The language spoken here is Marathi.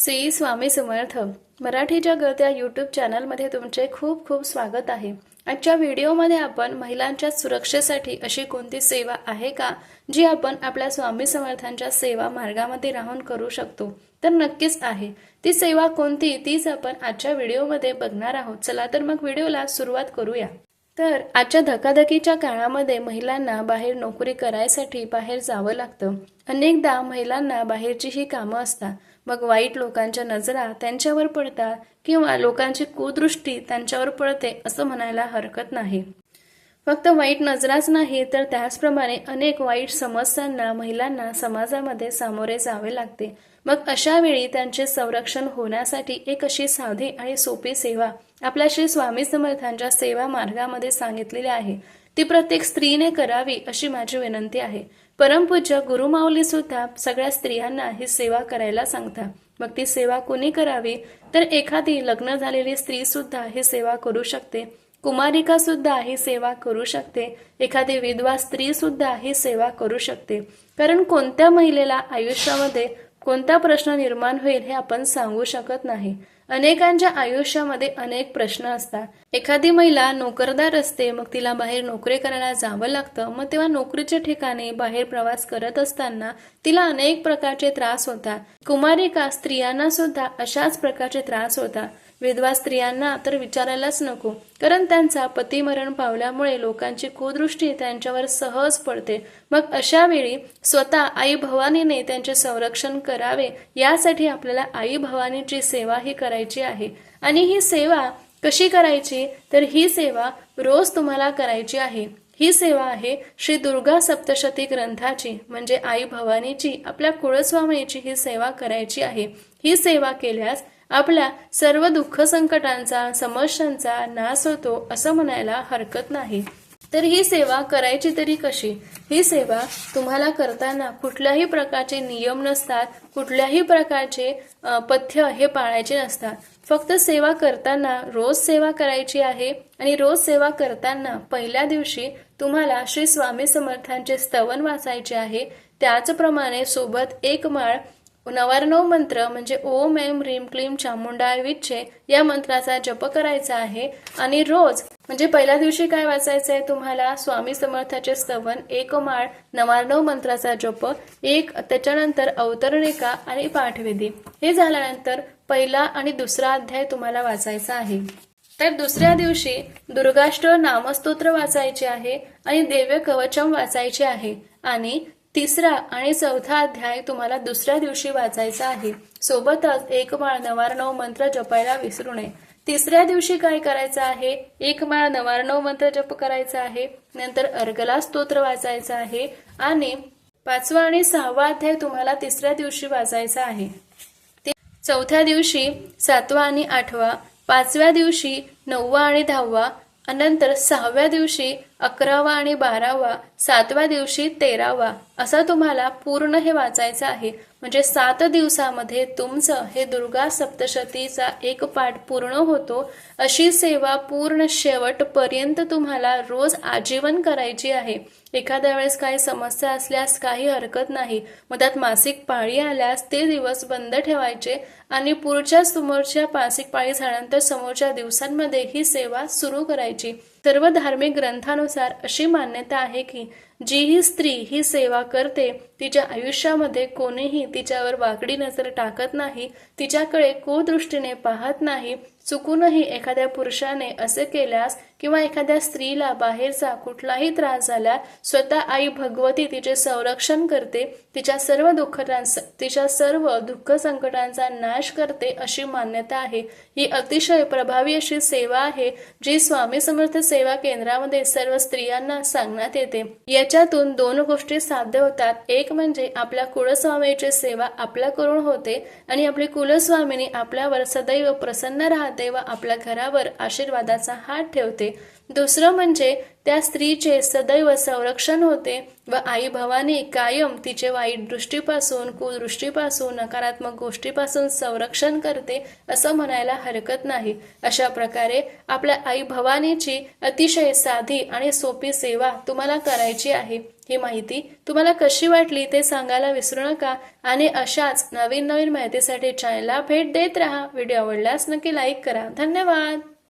श्री स्वामी समर्थ. मराठी जगत या यूट्यूब चॅनलमध्ये तुमचे खूप खूप स्वागत आहे. आजच्या व्हिडिओमध्ये आपण महिलांच्या सुरक्षेसाठी अशी कोणती सेवा आहे का जी आपण आपल्या स्वामी समर्थांच्या सेवा मार्गामध्ये राहून करू शकतो? तर नक्कीच आहे. ती सेवा कोणती तीच आपण आजच्या व्हिडिओमध्ये बघणार आहोत. चला तर मग व्हिडिओला सुरुवात करूया. तर आजच्या धकाधकीच्या काळामध्ये महिलांना बाहेर नोकरी करायसाठी बाहेर जावं लागतं. अनेकदा महिलांना बाहेरची ही कामं असतात. मग वाईट लोकांच्या नजरा त्यांच्यावर पडतात किंवा लोकांची कुदृष्टी त्यांच्यावर पडते असं म्हणायला हरकत नाही. फक्त वाईट नजराच नाही तर त्याचप्रमाणे अनेक वाईट समस्यांना महिलांना समाजामध्ये सामोरे जावे लागते. मग अशा वेळी त्यांचे संरक्षण होण्यासाठी एक अशी साधी आणि सोपी सेवा आपल्या श्री स्वामी समर्थांच्या सेवा मार्गामध्ये सांगितलेली आहे. ती प्रत्येक स्त्रीने करावी अशी माझी विनंती आहे. परमपूज्य गुरुमाऊली सुद्धा सगळ्या स्त्रियांना ही सेवा करायला सांगतात. मग ती सेवा कोणी करावी? तर एखादी लग्न झालेली स्त्री सुद्धा ही सेवा करू शकते. कुमारिका सुद्धा ही सेवा करू शकते. एखादी विधवा स्त्री सुद्धा ही सेवा करू शकते. कारण कोणत्या महिलेला आयुष्यामध्ये कोणता प्रश्न निर्माण होईल हे आपण सांगू शकत नाही. अनेकांच्या आयुष्यामध्ये अनेक प्रश्न असतात. एखादी महिला नोकरदार असते मग तिला बाहेर नोकरी करायला जावं लागतं. मग तेव्हा नोकरीच्या ठिकाणी बाहेर प्रवास करत असताना तिला अनेक प्रकारचे त्रास होतात. कुमारिका स्त्रियांना सुद्धा अशाच प्रकारचे त्रास होतात. विधवा स्त्रियांना तर विचारायलाच नको. कारण त्यांचा पतिमरण पावल्यामुळे लोकांची कुदृष्टी त्यांच्यावर सहज पडते. मग अशा वेळी स्वतः आई भवानीने त्यांचे संरक्षण करावे यासाठी आपल्याला आई भवानीची सेवा ही करायची आहे. आणि ही सेवा कशी करायची? तर ही सेवा रोज तुम्हाला करायची आहे. ही सेवा आहे श्री दुर्गा सप्तशती ग्रंथाची म्हणजे आई भवानीची आपल्या कुळस्वामीची ही सेवा करायची आहे. ही सेवा केल्यास आपल्या सर्व दुःख संकटांचा समस्यांचा नाश होतो असं म्हणायला हरकत नाही. तर ही सेवा करायची तरी कशी? ही सेवा तुम्हाला करताना कुठल्याही प्रकारचे नियम नसतात कुठल्याही प्रकारचे पथ्य हे पाळायचे नसतात. फक्त सेवा करताना रोज सेवा करायची आहे आणि रोज सेवा करताना पहिल्या दिवशी तुम्हाला श्री स्वामी समर्थांचे स्तवन वाचायचे आहे. त्याचप्रमाणे सोबत एक माळ नवार्णव मंत्र म्हणजे ओम एम रीम क्लीम चामुंडाय विच्छे या मंत्राचा जप करायचा आहे. आणि रोज म्हणजे पहिल्या दिवशी काय वाचायचं आहे तुम्हाला? स्वामी समर्थाचे स्तवन एक माळ नवार्णव मंत्राचा जप एक त्याच्यानंतर अवतरणिका आणि पाठविधी. हे झाल्यानंतर पहिला आणि दुसरा अध्याय तुम्हाला वाचायचा आहे. तर दुसऱ्या दिवशी दुर्गाष्ट नामस्तोत्र वाचायचे आहे आणि देव्य कवचम वाचायचे आहे. आणि तिसरा आणि चौथा अध्याय तुम्हाला दुसऱ्या दिवशी वाचायचा आहे. सोबतच एक माळ नवार्णव मंत्र जपायला विसरू नये. तिसऱ्या दिवशी काय करायचं आहे? एक माळ नवार्णव मंत्र जप करायचा आहे. नंतर अर्गला स्तोत्र वाचायचा आहे. आणि पाचवा आणि सहावा अध्याय तुम्हाला तिसऱ्या दिवशी वाचायचा आहे. ते चौथ्या दिवशी सातवा आणि आठवा पाचव्या दिवशी नववा आणि दहावा नंतर सहाव्या दिवशी अकरावा आणि बारावा सातव्या दिवशी तेरावा असा तुम्हाला पूर्ण हे वाचायचं आहे. म्हणजे सात दिवसामध्ये तुमचं हे दुर्गा सप्तशतीचा एक पाठ पूर्ण होतो. अशी सेवा पूर्ण शेवटपर्यंत तुम्हाला रोज आजीवन करायची आहे. एखाद्या वेळेस काही समस्या असल्यास काही हरकत नाही. मग त्यात मासिक पाळी आल्यास ते दिवस बंद ठेवायचे आणि पुढच्या समोरच्या मासिक पाळी झाल्यानंतर समोरच्या दिवसांमध्ये ही सेवा सुरू करायची. सर्व धार्मिक ग्रंथानुसार अशी मान्यता आहे की जी ही स्त्री ही सेवा करते तिच्या आयुष्यामध्ये कोणीही तिच्यावर वाकडी नजर टाकत नाही तिच्याकडे कुदृष्टीने पाहत नाही चुकूनही एखाद्या पुरुषाने असे केल्यास किंवा एखाद्या स्त्रीला बाहेरचा कुठलाही त्रास झाला स्वतः आई भगवती तिचे संरक्षण करते तिच्या सर्व दुःख तिच्या सर्व दुःख संकटांचा नाश करते अशी मान्यता आहे. ही अतिशय प्रभावी अशी सेवा आहे जी स्वामी समर्थ सेवा केंद्रामध्ये सर्व स्त्रियांना सांगण्यात येते. याच्यातून दोन गोष्टी साध्य होतात. एक म्हणजे आपल्या कुळस्वामीची सेवा आपल्याकडून होते आणि आपली कुलस्वामिनी आपल्यावर सदैव प्रसन्न राहते व आपल्या घरावर आशीर्वादाचा हात ठेवते. दुसरं म्हणजे त्या स्त्रीचे सदैव संरक्षण होते व आई भवानी कायम तिचे वाईट दृष्टीपासून कुदृष्टीपासून नकारात्मक गोष्टीपासून संरक्षण करते असं म्हणायला हरकत नाही. अशा प्रकारे आपल्या आई भवानीची अतिशय साधी आणि सोपी सेवा तुम्हाला करायची आहे. ही माहिती तुम्हाला कशी वाटली ते सांगायला विसरू नका आणि अशाच नवीन नवीन माहितीसाठी चॅनलला भेट देत राहा. व्हिडिओ आवडल्यास नक्की लाईक करा. धन्यवाद!